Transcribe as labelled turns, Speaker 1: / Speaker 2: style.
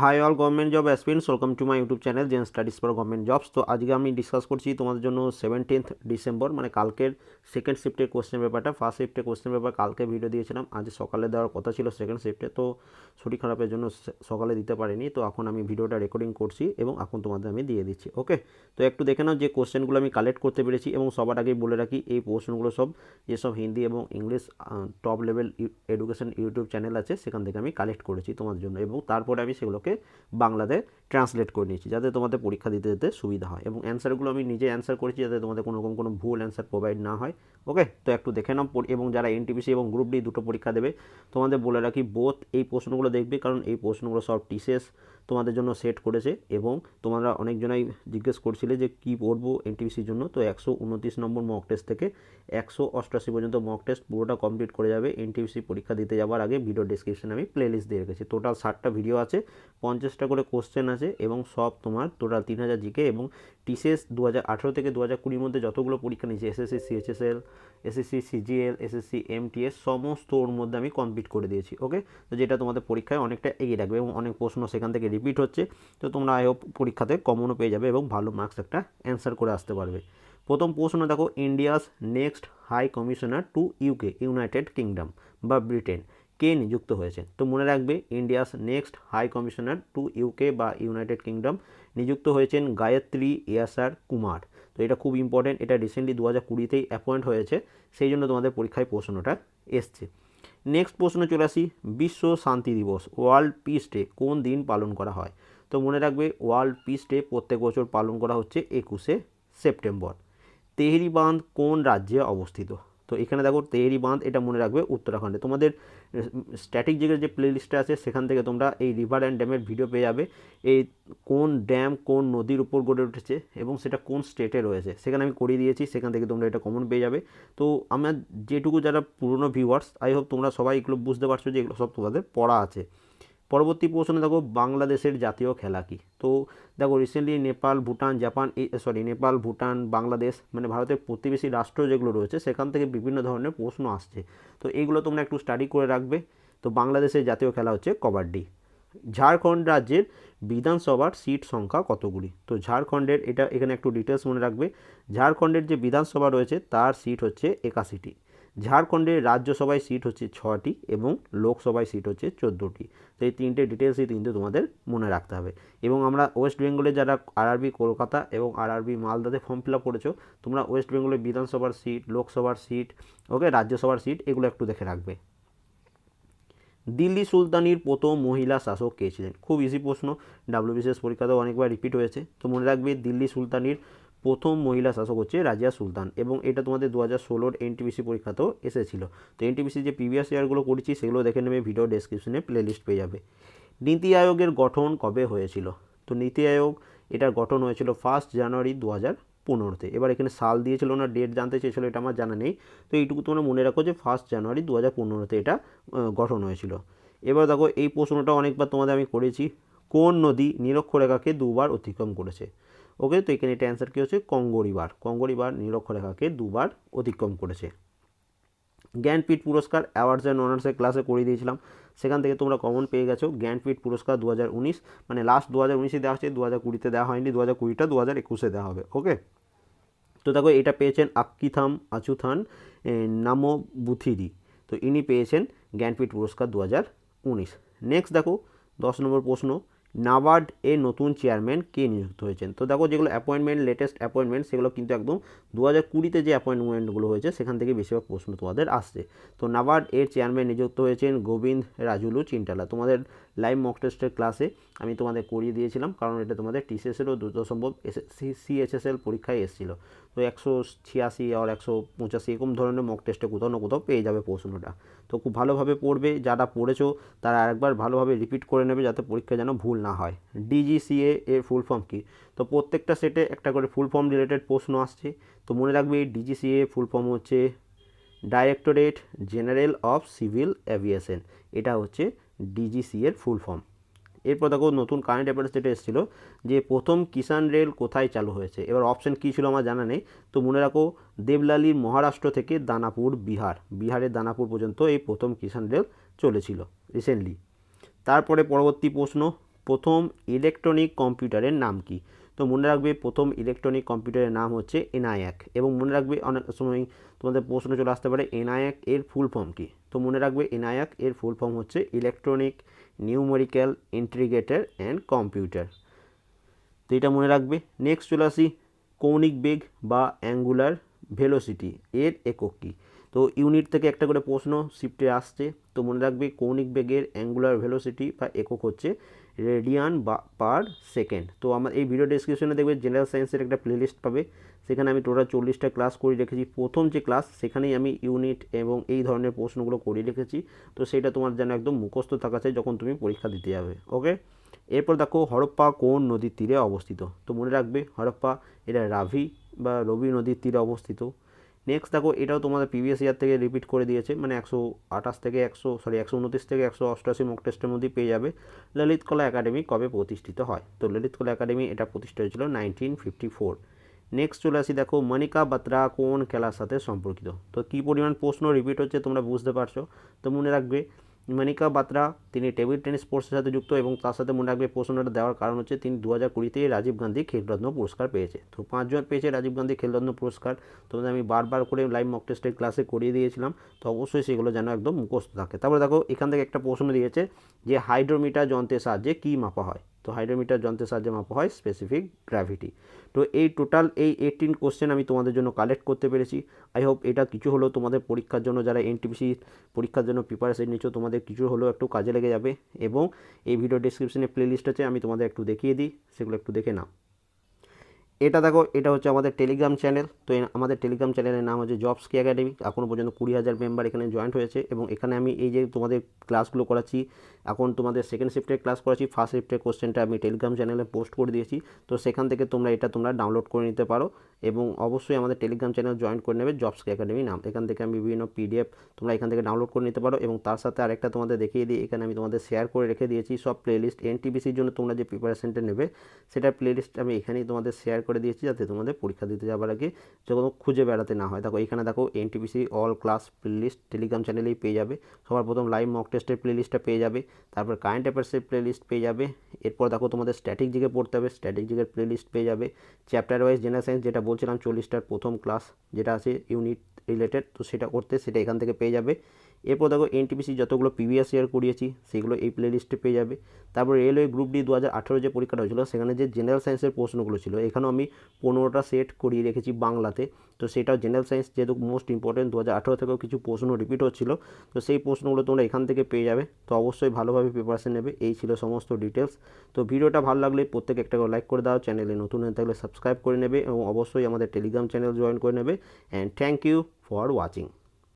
Speaker 1: Hi all government job aspirants welcome to my YouTube channel Zen Studies for government jobs তো আজকে আমি discuss করছি তোমাদের জন্য সেভেন্টিন্থ ডিসেম্বর মানে কালকের সেকেন্ড শিফটের কোশ্চেন পেপারটা ফার্স্ট শিফটের কোশ্চেন পেপার কালকে ভিডিও দিয়েছিলাম, আজ সকালে দেওয়ার কথা ছিল সেকেন্ড শিফটে তো শরীর খারাপের জন্য সকালে দিতে পারিনি, তো এখন আমি ভিডিওটা রেকর্ডিং করছি এবং এখন তোমাদের আমি দিয়ে দিচ্ছি ওকে তো একটু দেখে নাও যে কোশ্চেনগুলো আমি কালেক্ট করতে পেরেছি এবং সবার আগেই বলে রাখি, এই প্রশ্নগুলো সব যেসব হিন্দি এবং English top level education YouTube channel আছে, সেখান থেকে আমি কালেক্ট করেছি তোমাদের জন্য এবং তারপরে আমি সেগুলোকে বাংলাতে ট্রান্সলেট করে নিয়েছি, যাতে তোমাদের পরীক্ষা দিতে দিতে সুবিধা হয়। এবং অ্যান্সারগুলো আমি নিজে অ্যান্সার করেছি, যাতে তোমাদের কোনো রকম কোনো ভুল অ্যান্সার প্রোভাইড না হয়। ওকে তো একটু দেখে নাও এবং যারা এনটিপিসি এবং গ্রুপ ডি দুটো পরীক্ষা দেবে, তোমাদের বলে রাখি বোথ এই প্রশ্নগুলো দেখবে, কারণ এই প্রশ্নগুলো সব টিসেস তোমাদের জন্য সেট করেছে। এবং তোমরা অনেকজনাই জিজ্ঞেস করছিলে যে কী পড়ব এনটিপিসির জন্য, তো একশো উনত্রিশ নম্বর মক টেস্ট থেকে একশো অষ্টআশি পর্যন্ত মক টেস্ট পুরোটা কমপ্লিট করে যাবে। এনটিপিসি পরীক্ষা দিতে যাওয়ার আগে ভিডিও ডিসক্রিপশনে আমি প্লেলিস্ট দিয়ে রেখেছি। টোটাল ষাটটা ভিডিও আছে। পঞ্চাশটা করে কোশ্চেন আছে এবং সব তোমার টোটাল তিন হাজার জিকে এবং টিসিএস দু হাজার আঠেরো থেকে দু হাজার কুড়ির মধ্যে যতগুলো পরীক্ষা নিয়েছে SSC CHSL SSC CGL SSC MTS সমস্ত ওর মধ্যে আমি কমপ্লিট করে দিয়েছি ওকে তো যেটা তোমাদের পরীক্ষায় অনেকটা এগিয়ে রাখবে এবং অনেক প্রশ্ন সেখান থেকে রিপিট হচ্ছে, তো তোমরা আই হোপ পরীক্ষাতে কমনও পেয়ে যাবে এবং ভালো মার্কস একটা অ্যান্সার করে আসতে পারবে। প্রথম প্রশ্ন দেখো India's next high commissioner to UK United Kingdom বা ব্রিটেন কে নিযুক্ত হয়েছে? তো মনে রাখবে, India's next high commissioner to UK বা ইউনাইটেড কিংডম নিযুক্ত হয়েছেন গায়ত্রী ইয়াসার কুমার। তো এটা খুব ইম্পর্টেন্ট এটা রিসেন্টলি দু হাজার কুড়িতেই অ্যাপয়েন্ট হয়েছে, সেই জন্য তোমাদের পরীক্ষায় প্রশ্নটা এসছে। নেক্সট প্রশ্ন চলে আসি, বিশ্ব শান্তি দিবস ওয়ার্ল্ড পিস ডে কোন দিন পালন করা হয়? তো মনে রাখবে ওয়ার্ল্ড পিস ডে প্রত্যেক বছর পালন করা হচ্ছে একুশে সেপ্টেম্বর। তেহরি বাঁধ কোন রাজ্যে অবস্থিত? তো এখানে দেখো তেহরি বাঁধ এটা মনে রাখবে উত্তরাখণ্ডে। তোমাদের স্ট্যাটিক জিগের যে প্লেলিস্টটা আছে, সেখান থেকে তোমরা এই রিভার অ্যান্ড ড্যামের ভিডিও পেয়ে যাবে। এই কোন ড্যাম কোন নদীর উপর গড়ে উঠেছে এবং সেটা কোন স্টেটে রয়েছে, সেখানে আমি করিয়ে দিয়েছি, সেখান থেকে তোমরা এটা কমন পেয়ে যাবে। তো আমার যেটুকু যারা পুরনো ভিউয়ার্স আই হোপ তোমরা সবাই এগুলো বুঝতে পারছ যে এগুলো সব তোমাদের পড়া আছে। পরবর্তী প্রশ্নে, দেখো, বাংলাদেশের জাতীয় খেলা কি? তো, দেখো recently Nepal, Bhutan, Japan sorry Nepal, Bhutan, Bangladesh মানে ভারতের প্রতিবেশী রাষ্ট্র যেগুলো রয়েছে, সেখান থেকে বিভিন্ন ধরনের প্রশ্ন আসছে। তো এইগুলো তোমরা একটু স্টাডি করে রাখবে। তো, বাংলাদেশের জাতীয় খেলা হচ্ছে কবাডি ঝাড়খণ্ড রাজ্যের বিধানসভার সিট সংখ্যা কতগুলি? তো, ঝাড়খণ্ডের, এটা এখানে একটু ডিটেলস মনে রাখবে। ঝাড়খণ্ডের যে বিধানসভা রয়েছে, তার সিট হচ্ছে একাশিটি। ঝাড়খণ্ডের রাজ্যসভায় সিট হচ্ছে ছটি এবং লোকসভায় সিট হচ্ছে চোদ্দোটি। তো এই তিনটে ডিটেলসই কিন্তু তোমাদের মনে রাখতে হবে। এবং আমরা ওয়েস্ট বেঙ্গলে যারা আরআরবি কলকাতা এবং আরআরবি মালদাতে ফর্ম ফিল আপ করেছ, তোমরা ওয়েস্ট বেঙ্গলের বিধানসভার সিট লোকসভার সিট ওকে রাজ্যসভার সিট এগুলো একটু দেখে রাখবে। দিল্লি সুলতানির প্রথম মহিলা শাসক কে ছিলেন? খুব ইজি প্রশ্ন ডাব্লিউবিসিএস পরীক্ষাতেও অনেকবার রিপিট হয়েছে। তো মনে রাখবে দিল্লি সুলতানির প্রথম মহিলা শাসক হচ্ছে রাজিয়া সুলতান এবং এটা তোমাদের দু হাজার ষোলোর এনটিপিসি পরীক্ষাতেও এসেছিল। তো এনটিপিসি যে প্রিভিয়াস ইয়ারগুলো করেছি, সেগুলো দেখে নেবে ভিডিও ডেসক্রিপশনে প্লেলিস্ট পেয়ে যাবে। নীতি আয়োগের গঠন কবে হয়েছিল? তো নীতি আয়োগ, এটার গঠন হয়েছিল ফার্স্ট জানুয়ারি দু হাজার পনেরোতে। এবার এখানে সাল দিয়েছিল না ডেট জানতে চেয়েছিল, এটা আমার জানা নেই। তো এইটুকু তোমরা মনে রাখো যে ফার্স্ট জানুয়ারি দু হাজার পনেরোতে এটা গঠন হয়েছিল। এবার দেখো, এই প্রশ্নটা অনেকবার তোমাদের আমি করেছি। কোন নদী নিরক্ষরেখাকে দুবার অতিক্রম করেছে? ওকে, তো এখানে এটা অ্যান্সার কী হচ্ছে? কঙ্গরিবার। কঙ্গরিবার নিরক্ষরেখাকে দুবার অতিক্রম করেছে। জ্ঞানপীঠ পুরস্কার অ্যাওয়ার্ডস অ্যান্ড অনার্সের ক্লাসে করিয়ে দিয়েছিলাম। সেখান থেকে তোমরা কমন পেয়ে গেছো। জ্ঞানপীঠ পুরস্কার দু হাজার উনিশ মানে লাস্ট দু হাজার উনিশে দেওয়া হচ্ছে। দু হাজার কুড়িতে দেওয়া হয়নি। দু হাজার কুড়িটা দু হাজার একুশে দেওয়া হবে। ওকে? তো দেখো, এটা পেয়েছেন আক্কিথাম আচুথান নামো বুথিরি। তো ইনি পেয়েছেন জ্ঞানপীঠ পুরস্কার দু হাজার উনিশ। নেক্সট দেখো, দশ নম্বর প্রশ্ন। নাবার্ড এর নতুন চেয়ারম্যান কে নিযুক্ত হয়েছেন? তো দেখো যেগুলো অ্যাপয়েন্টমেন্ট লেটেস্ট অ্যাপয়েন্টমেন্ট সেগুলো কিন্তু একদম দু হাজার কুড়িতে যে অ্যাপয়েন্টমেন্টগুলো হয়েছে, সেখান থেকে বেশিরভাগ প্রশ্ন তোমাদের আসছে। তো নাবার্ড এর চেয়ারম্যান নিযুক্ত হয়েছেন গোবিন্দ রাজুলু চিন্টালা। তোমাদের লাইভ মক টেস্টের ক্লাসে আমি তোমাদের করিয়ে দিয়েছিলাম, কারণ এটা তোমাদের টিসিএসেরও দ্রুত সম্ভব সিএসএসএল পরীক্ষায় এসেছিল। তো একশো ছিয়াশি আর একশো পঁচাশি এরকম ধরনের মক টেস্টে কোথাও না কোথাও পেয়ে যাবে প্রশ্নটা। তো খুব ভালোভাবে পড়বে যারা পড়েছো তারা আরেকবার ভালোভাবে রিপিট করে নেবে যাতে পরীক্ষা যেন ভুল না হয়। ডিজিসিএ এর ফুল ফর্ম কী? তো প্রত্যেকটা সেটে একটা করে ফুল ফর্ম রিলেটেড প্রশ্ন আসছে। তো মনে রাখবে এই ডিজিসিএ ফুল ফর্ম হচ্ছে directorate general of civil aviation এটা হচ্ছে ডিজিসিএর ফুল ফর্ম এরপর দেখো নতুন কারেন্ট অ্যাফেয়ার্স যেটা এসেছিল যে প্রথম কিষাণ রেল কোথায় চালু হয়েছে। এবার অপশান কী ছিল আমার জানা নেই। তো মনে রাখো দেবলালি মহারাষ্ট্র থেকে দানাপুর, বিহার। বিহারের দানাপুর পর্যন্ত এই প্রথম কিষাণ রেল চলেছিল রিসেন্টলি তারপরে পরবর্তী প্রশ্ন, প্রথম ইলেকট্রনিক কম্পিউটারের নাম কি? তো মনে রাখবে প্রথম ইলেকট্রনিক কম্পিউটারের নাম হচ্ছে এনআইএক। এবং মনে রাখবে অনেক সময় তোমাদের প্রশ্ন চলে আসতে পারে, এনআইএক এর ফুল ফর্ম কি? তো মনে রাখবে এনআইএক এর ফুল ফর্ম হচ্ছে electronic numerical integrator and computer তো এটা মনে রাখবে। নেক্সট চলে আসি, কৌণিক বেগ বা অ্যাঙ্গুলার ভেলোসিটি এর একক কী? তো ইউনিট থেকে একটা করে প্রশ্ন শিফটে আসছে। তো মনে রাখবে কৌণিক বেগের অ্যাঙ্গুলার ভেলোসিটি বা একক হচ্ছে রেডিয়ান বা, পার সেকেন্ড। তো আমার এই ভিডিও ডিসক্রিপশনে দেখবে জেনারেল সায়েন্সের একটা প্লেলিস্ট পাবে। সেখানে আমি টোটাল চল্লিশটা ক্লাস করে রেখেছি। প্রথম যে ক্লাস সেখানেই আমি ইউনিট এবং এই ধরনের প্রশ্নগুলো করে রেখেছি। তো সেটা তোমার যেন একদম মুখস্থ থাকা চাই যখন তুমি পরীক্ষা দিতে যাবে ওকে এরপর দেখো হরপ্পা কোন নদীর তীরে অবস্থিত? তো মনে রাখবে হরপ্পা এটা রাভি বা রবি নদীর তীরে অবস্থিত। নেক্সট দেখো, এটাও তোমাদের প্রিভিয়াস ইয়ার থেকে রিপিট করে দিয়েছে মানে একশো আঠাশ থেকে একশো সরি একশো উনত্রিশ থেকে একশো অষ্টআশি মক টেস্টের মধ্যে পেয়ে যাবে। ললিত কলা একাডেমি কবে প্রতিষ্ঠিত হয়? তো ললিত কলা একাডেমি এটা প্রতিষ্ঠিত হয়েছিল নাইনটিন ফিফটি ফোর নেক্সট চলে আসি, দেখো, মনিকা বাত্রা কোন খেলার সাথে সম্পর্কিত? তো কী পরিমাণ প্রশ্ন রিপিট হচ্ছে তোমরা বুঝতে পারছ? তো মনে রাখবে মনিকা বাত্রা, তিনি টেবিল টেনিস স্পোর্টসের সাথে যুক্ত এবং তার সাথে মনে রাখবে প্রশ্নটা দেওয়ার কারণ হচ্ছে তিনি দু হাজার কুড়িতে রাজীব গান্ধী খেলরত্ন পুরস্কার পেয়েছে। তো পাঁচজন পেয়েছে রাজীব গান্ধী খেলরত্ন পুরস্কার। তোমাদের আমি বারবার করে লাইভ মক টেস্টের ক্লাসে করিয়ে দিয়েছিলাম, তো অবশ্যই সেগুলো যেন একদম মুখস্থ থাকে। তারপরে দেখো, এখান থেকে একটা প্রশ্ন দিয়েছে যে হাইড্রোমিটার যন্ত্রের সাহায্যে কী মাপা হয়? তো হাইড্রোমিটার যন্ত্রের সাহায্যে মাপা হয় স্পেসিফিক গ্র্যাভিটি তো এই টোটাল এই এইটিন কোশ্চেন আমি তোমাদের জন্য কালেক্ট করতে পেরেছি। আই হোপ এটা কিছু হলেও তোমাদের পরীক্ষার জন্য, যারা এনটিপিসি পরীক্ষার জন্য প্রিপারেশন নিচ্ছ তোমাদের কিছু হলেও একটু কাজে লেগে যাবে। এবং এই ভিডিও ডিসক্রিপশনে প্লেলিস্ট আছে, আমি তোমাদের একটু দেখিয়ে দিই, সেগুলো একটু দেখে নাও। এটা দেখো, এটা হচ্ছে আমাদের টেলিগ্রাম চ্যানেল তো আমাদের টেলিগ্রাম চ্যানেলের নাম হচ্ছে জবস কি একাডেমি এখনও পর্যন্ত কুড়ি হাজার মেম্বার এখানে জয়েন্ট হয়েছে এবং এখানে আমি এই যে তোমাদের ক্লাসগুলো করাচ্ছি, এখন তোমাদের সেকেন্ড শিফটের ক্লাস করাচ্ছি ফার্স্ট শিফটের কোশ্চেনটা আমি টেলিগ্রাম চ্যানেলে পোস্ট করে দিয়েছি। তো সেখান থেকে তোমরা এটা তোমরা ডাউনলোড করে নিতে পারো এবং অবশ্যই আমাদের টেলিগ্রাম চ্যানেল জয়েন করে নেবে জবস কি একাডেমি নাম। এখান থেকে আমি বিভিন্ন পিডিএফ তোমরা এখান থেকে ডাউনলোড করে নিতে পারো এবং তার সাথে আরেকটা তোমাদের দেখিয়ে দিই, এখানে আমি তোমাদের শেয়ার করে রেখে দিয়েছি। সব প্লেলিস্ট এনটিবিসির জন্য তোমরা যে প্রিপারেশনটা নেবে সেটার প্লেলিস্ট আমি এখানেই তোমাদের শেয়ার করে দিয়েছি যাতে তোমাদের পরীক্ষা দিতে যাওয়ার আগে যখন খুঁজে বেড়াতে না হয়। দেখো, এখানে দেখো NTPC all class playlist Telegram চ্যানেলেই পেয়ে যাবে। সবার প্রথম লাইভ মক টেস্টের প্লেলিস্টটা পেয়ে যাবে। তারপর কারেন্ট অ্যাফেয়ার্সের প্লেলিস্ট পেয়ে যাবে। এরপর দেখো তোমাদের স্ট্যাটিক জিকে পড়তে হবে। স্ট্যাটিক জিকের প্লেলিস্ট পেয়ে যাবে। চ্যাপ্টার ওয়াইজ জেনারেল সায়েন্স যেটা বলছিলাম চল্লিশটার প্রথম ক্লাস যেটা আছে ইউনিট রিলেটেড তো সেটা করতে সেটা এখান থেকে পেয়ে যাবে। এরপর দেখো এনটিপিসি যতগুলো প্রিভিয়াস ইয়ার করিয়েছি, সেগুলো এই প্লে লিস্টে পেয়ে যাবে। তারপর রেলওয়ে গ্রুপ ডি দু হাজার আঠেরো যে পরীক্ষাটা হয়েছিল, সেখানে যে জেনারেল সায়েন্সের প্রশ্নগুলো ছিল, এখানেও আমি পনেরোটা সেট করিয়ে রেখেছি বাংলাতে। তো সেটাও জেনারেল সায়েন্স যেহেতু মোস্ট ইম্পর্টেন্ট দু হাজার আঠেরো থেকেও কিছু প্রশ্ন রিপিট হচ্ছিল, তো সেই প্রশ্নগুলো তোমরা এখান থেকে পেয়ে যাবে। তো অবশ্যই ভালোভাবে প্রিপারেশন নেবে, এই ছিল সমস্ত ডিটেলস তো ভিডিওটা ভালো লাগলে প্রত্যেক একটা করে লাইক করে দাও চ্যানেলে নতুন হয়ে থাকলে সাবস্ক্রাইব করে নেবে এবং অবশ্যই আমাদের টেলিগ্রাম চ্যানেল জয়েন করে নেবে। And thank you for watching